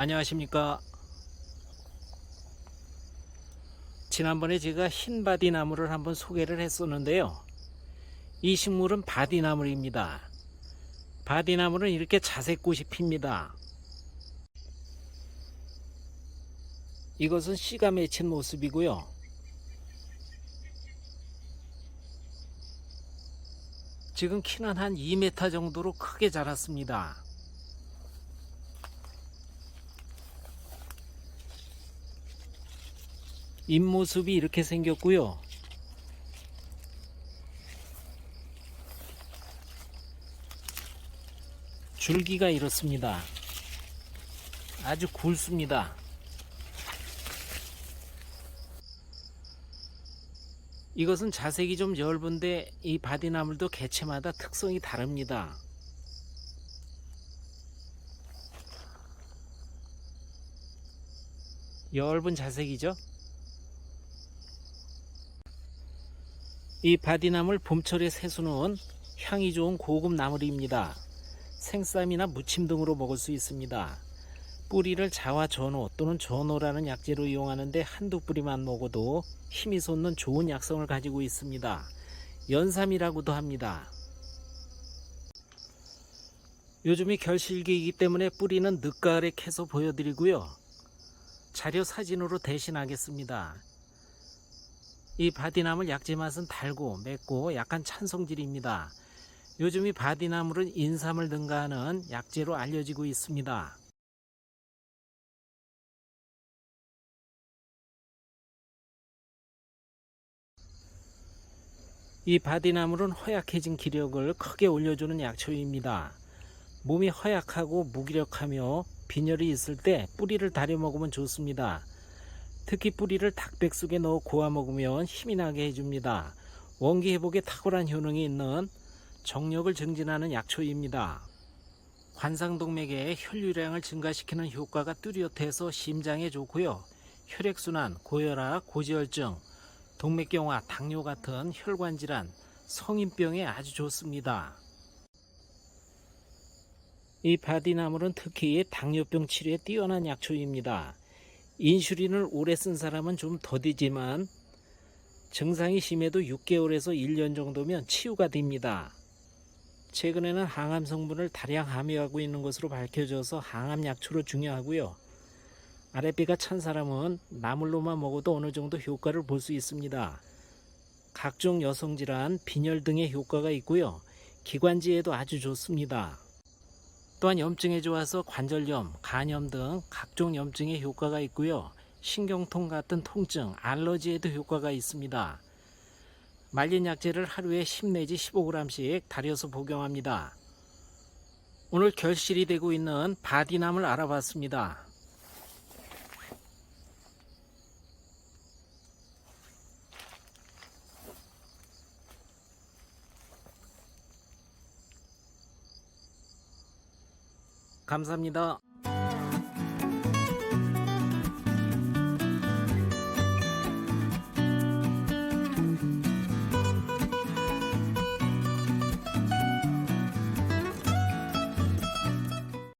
안녕하십니까. 지난번에 제가 흰 바디나무를 한번 소개를 했었는데요. 이 식물은 바디나물입니다. 바디나물은 이렇게 자색꽃이 핍니다. 이것은 씨가 맺힌 모습이고요. 지금 키는 한 2m 정도로 크게 자랐습니다. 잎모습이 이렇게 생겼고요. 줄기가 이렇습니다. 아주 굵습니다. 이것은 자색이 좀 엷은데 이 바디나물도 개체마다 특성이 다릅니다. 엷은 자색이죠. 이 바디나물 봄철에 새수는 향이 좋은 고급 나물입니다. 생쌈이나 무침 등으로 먹을 수 있습니다. 뿌리를 자와 전호 또는 전호라는 약재로 이용하는데 한두 뿌리만 먹어도 힘이 솟는 좋은 약성을 가지고 있습니다. 연삼이라고도 합니다. 요즘이 결실기이기 때문에 뿌리는 늦가을에 캐서 보여드리고요. 자료 사진으로 대신하겠습니다. 이 바디나물 약재 맛은 달고 맵고 약간 찬 성질입니다. 요즘 이 바디나물은 인삼을 능가하는 약재로 알려지고 있습니다. 이 바디나물은 허약해진 기력을 크게 올려주는 약초입니다. 몸이 허약하고 무기력하며 빈혈이 있을 때 뿌리를 다려 먹으면 좋습니다. 특히 뿌리를 닭백 속에 넣어 고아 먹으면 힘이 나게 해줍니다. 원기 회복에 탁월한 효능이 있는 정력을 증진하는 약초입니다. 관상동맥의 혈류량을 증가시키는 효과가 뚜렷해서 심장에 좋고요. 혈액순환, 고혈압, 고지혈증, 동맥경화, 당뇨 같은 혈관 질환, 성인병에 아주 좋습니다. 이 바디나물은 특히 당뇨병 치료에 뛰어난 약초입니다. 인슐린을 오래 쓴 사람은 좀 더디지만 증상이 심해도 6개월에서 1년 정도면 치유가 됩니다. 최근에는 항암 성분을 다량 함유하고 있는 것으로 밝혀져서 항암 약초로 중요하고요. 아랫배가 찬 사람은 나물로만 먹어도 어느 정도 효과를 볼 수 있습니다. 각종 여성 질환, 빈혈 등의 효과가 있고요. 기관지에도 아주 좋습니다. 또한 염증에 좋아서 관절염, 간염 등 각종 염증에 효과가 있고요. 신경통 같은 통증, 알러지에도 효과가 있습니다. 말린 약재를 하루에 10 내지 15g씩 달여서 복용합니다. 오늘 결실이 되고 있는 바디남을 알아봤습니다. 감사합니다.